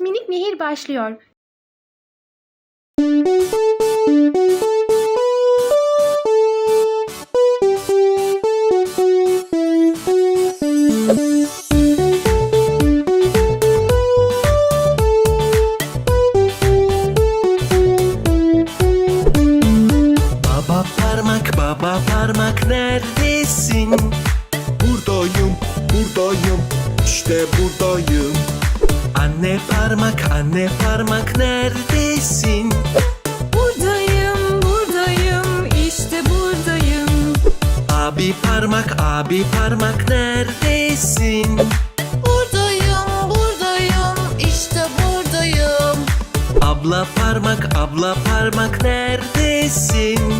minik nehir başlıyor. Baba parmak baba parmak neredesin? Buradayım buradayım işte buradayım Anne parmak anne parmak neredesin? Buradayım, buradayım, işte buradayım. Abi parmak abi parmak neredesin? Buradayım, buradayım, işte buradayım. Abla parmak abla parmak neredesin?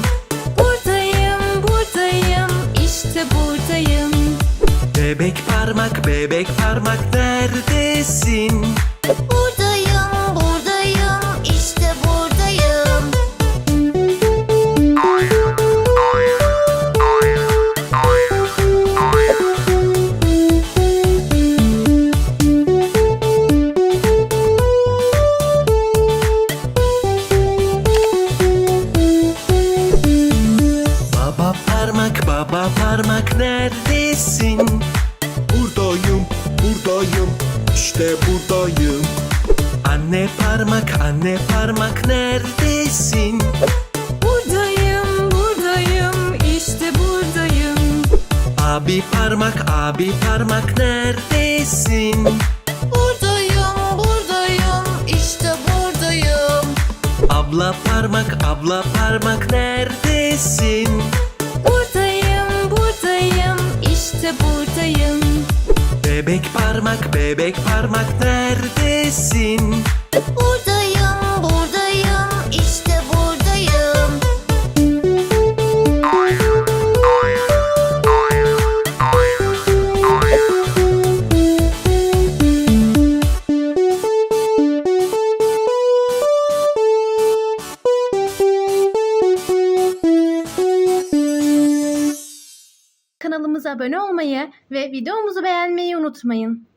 Bebek parmak bebek parmak neredesin? Buradayım, buradayım, işte buradayım. Baba parmak baba parmak neredesin? Buradayım işte buradayım Anne parmak anne parmak neredesin? Buradayım, buradayım, işte buradayım. Abi parmak abi parmak neredesin? Buradayım, buradayım, işte buradayım. Abla parmak abla parmak neredesin? Bebek parmak bebek parmak neredesin? Buradayım, Kanalımıza abone olmayı ve videomuzu beğenmeyi unutmayın.